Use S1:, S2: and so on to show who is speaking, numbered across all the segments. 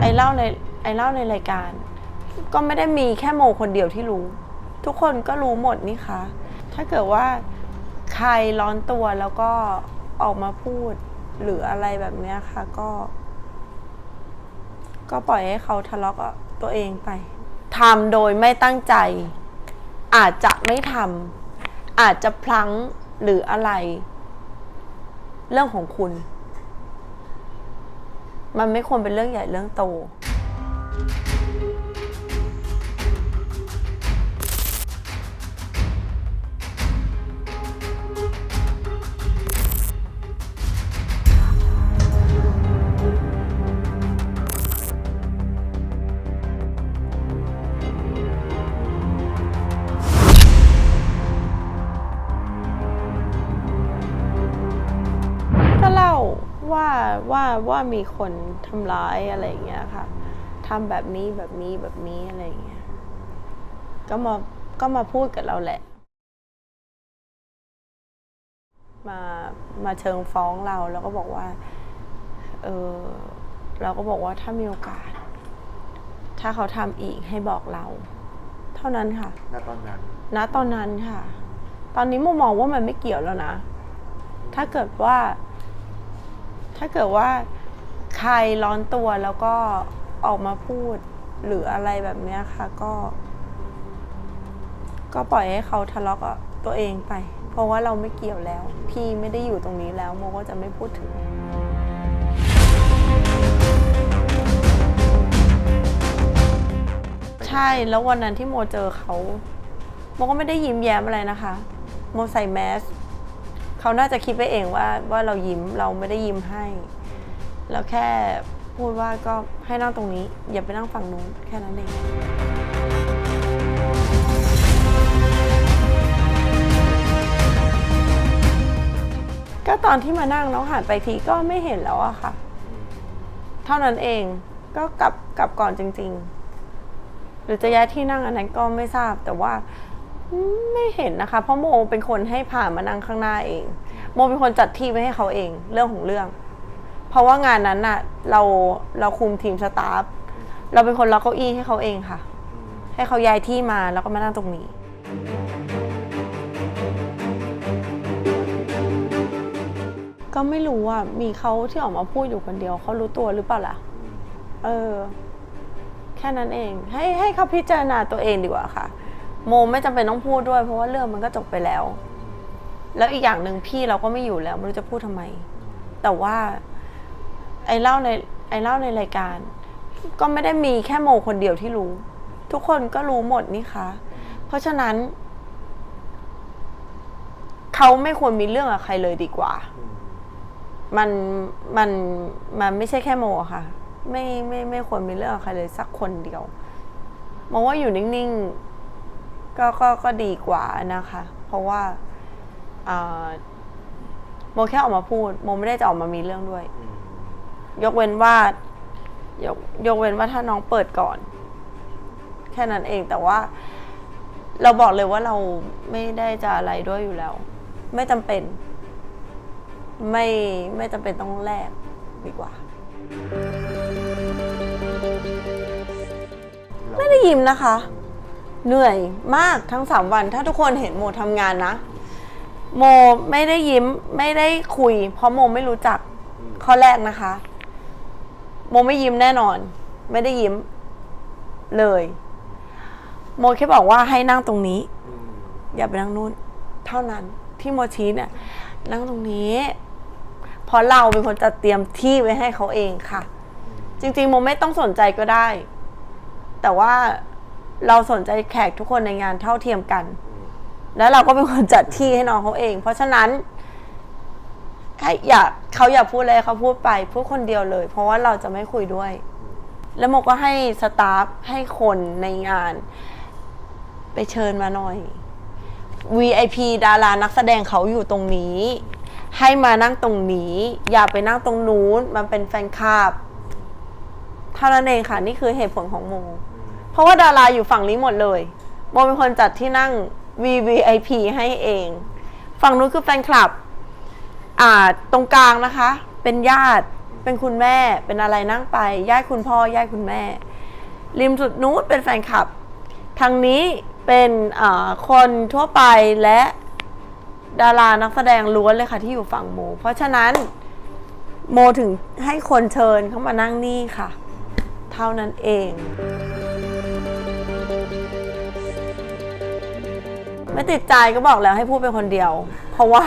S1: ไอเล่าในไอเล่าในรายการ ก็ไม่ได้มีแค่โมคนเดียวที่รู้ ทุกคนก็รู้หมดนี่คะถ้าเกิดว่าใครร้อนตัวแล้วก็ออกมาพูดหรืออะไรแบบเนี้ยค่ะ ก็ ก็ปล่อยให้เขาทะเลาะกับตัวเองไปทำโดยไม่ตั้งใจ อาจจะไม่ทำอาจจะพลั้งหรืออะไร เรื่องของคุณ มันไม่ควรเป็นเรื่องใหญ่เรื่องโต ว่าว่าว่ามีคนทำร้ายอะไรอย่างเงี้ยค่ะทำแบบนี้แบบนี้แบบนี้อะไรอย่างเงี้ยก็มาก็มาพูดกับเราแหละ มามาเชิงฟ้องเราแล้วก็บอกว่าเออเราก็บอกว่าถ้ามีโอกาส ถ้าเขาทำอีกให้บอกเรา เท่านั้นค่ะ
S2: ณตอนนั้น
S1: ณตอนนั้นค่ะ ตอนนี้โมมองว่ามันไม่เกี่ยวแล้วนะ ถ้าเกิดว่า ถ้าเกิดว่าใครร้อนตัวแล้วก็ออกมาพูดหรืออะไรแบบเนี้ยค่ะ ก็ ก็ปล่อยให้เขาทะเลาะกับตัวเองไป เพราะว่าเราไม่เกี่ยวแล้ว พี่ไม่ได้อยู่ตรงนี้แล้ว โมก็จะไม่พูดถึงใช่แล้ววันนั้นที่โมเจอเขา โมก็ไม่ได้ยิ้มแย้มอะไรนะคะ โมใส่แมส เขาน่าจะคิดไปเองว่าว่าเรายิ้มเราไม่ได้ยิ้มให้ แล้วแค่พูดว่าก็ให้นั่งตรงนี้ อย่าไปนั่งฝั่งนู้นแค่นั้นเองก็ตอนที่มานั่งน้องหันไปทีก็ไม่เห็นแล้วอะค่ะ เท่านั้นเองก็กลับกลับก่อนจริง ๆ หรือจะย้ายที่นั่งอันนั้นก็ไม่ทราบแต่ว่า ไม่เห็นนะคะ เพราะโมเป็นคนให้ผ่านมานั่งข้างหน้าเอง โมเป็นคนจัดที่ไว้ให้เขาเอง เรื่องของเรื่อง เพราะว่างานนั้นน่ะ เราเราคุมทีมสตาฟเราเป็นคนล็อกเก้าอี้ให้เขาเองค่ะ ให้เขาย้ายที่มาแล้วก็มานั่งตรงนี้ ก็ไม่รู้ว่ามีเขาที่ออกมาพูดอยู่คนเดียวเขารู้ตัวหรือเปล่าล่ะ เออ แค่นั้นเอง ให้ให้เขาพิจารณาตัวเองดีกว่าค่ะ โมไม่จำเป็นต้องพูดด้วย เพราะว่าเรื่องมันก็จบไปแล้ว แล้วอีกอย่างหนึ่งพี่เราก็ไม่อยู่แล้วไม่รู้จะพูดทำไม แต่ว่า ไอ้เล่าในไอ้เล่าในรายการ ก็ไม่ได้มีแค่โมคนเดียวที่รู้ ทุกคนก็รู้หมดนี่คะเพราะฉะนั้น เขาไม่ควรมีเรื่องกับใครเลยดีกว่า มันมันมันไม่ใช่แค่โมอะค่ะ ไม่ไม่ไม่ควรมีเรื่องกับใครเลยสักคนเดียวมองว่าอยู่นิ่งๆ ก็ก็ก็ดีกว่านะคะ เพราะว่าอ่าโมแค่ออกมาพูดโมไม่ได้จะออกมามีเรื่องด้วย ยกเว้นว่ายกยกเว้นว่าถ้าน้องเปิดก่อน แค่นั้นเองแต่ว่า เราบอกเลยว่าเราไม่ได้จะอะไรด้วยอยู่แล้ว ไม่จำเป็น ไม่ไม่จำเป็นต้องแลกดีกว่า ไม่ได้ยิ้มนะคะ เหนื่อยมากทั้งสามวัน ถ้าทุกคนเห็นโมทำงานนะ โมไม่ได้ยิ้มไม่ได้คุย เพราะโมไม่รู้จักข้อแรกนะคะ โมไม่ยิ้มแน่นอน ไม่ได้ยิ้มเลย โมแค่บอกว่าให้นั่งตรงนี้ อย่าไปนั่งนู่น เท่านั้นที่โมชี้เนี่ย นั่งตรงนี้เพราะเราเป็นคนจัดเตรียมที่ไว้ให้เขาเองค่ะ จริง ๆ โมไม่ต้องสนใจก็ได้ แต่ว่า เราสนใจแขกทุกคนในงานเท่าเทียมกัน แล้วเราก็เป็นคนจัดที่ให้น้องเขาเอง เพราะฉะนั้นให้อยากเขาอยากพูดอะไรเขาพูดไปพูดคนเดียวเลย เพราะว่าเราจะไม่คุยด้วย แล้วโมก็ให้สตาฟให้คนในงาน ไปเชิญมาหน่อย VIP ดารานักแสดงเขาอยู่ตรงนี้ ให้มานั่งตรงนี้ อย่าไปนั่งตรงนู้น มันเป็นแฟนคลับเท่านั้นเองค่ะ นี่คือเหตุผลของโมเพ ราะว่าดาราอยู่ฝั่งนี้หมดเลยโมเป็นคนจัดที่นั่ง VVIP ให้เอง ฝั่งนู้นคือแฟนคลับ อ่าตรงกลางนะคะ เป็นญาติเป็นคุณแม่เป็นอะไรนั่งไปญาติคุณพ่อญาติคุณแม่ ริมสุดนู้นเป็นแฟนคลับ ทางนี้เป็นคนทั่วไปและดารานักแสดงล้วนเลยค่ะที่อยู่ฝั่งโม เพราะฉะนั้นโมถึงให้คนเชิญเข้ามานั่งนี่ค่ะ เท่านั้นเอง ไม่ติดใจก็บอกแล้วให้พูดเป็นคนเดียว เพราะว่า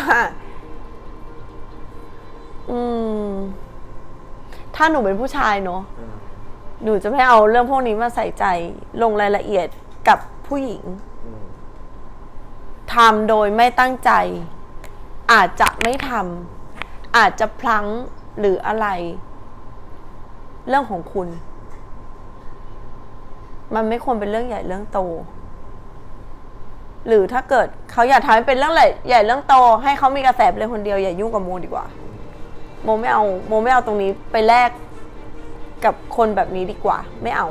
S1: อืม ถ้าหนูเป็นผู้ชายเนอะหนูจะไม่เอาเรื่องพวกนี้มาใส่ใจ ลงรายละเอียดกับผู้หญิงทำโดยไม่ตั้งใจ อาจจะไม่ทำอาจจะพลั้งหรืออะไร เรื่องของคุณ มันไม่ควรเป็นเรื่องใหญ่เรื่องโต หรือถ้าเกิดเขาอยากทำให้เป็นเรื่องใหญ่เรื่องโต ให้เขามีกระแสไปเลยคนเดียวอย่ายุ่งกับโมดีกว่า โมไม่เอาโมไม่เอาตรงนี้ไปแลกกับคนแบบนี้ดีกว่า ไม่เอา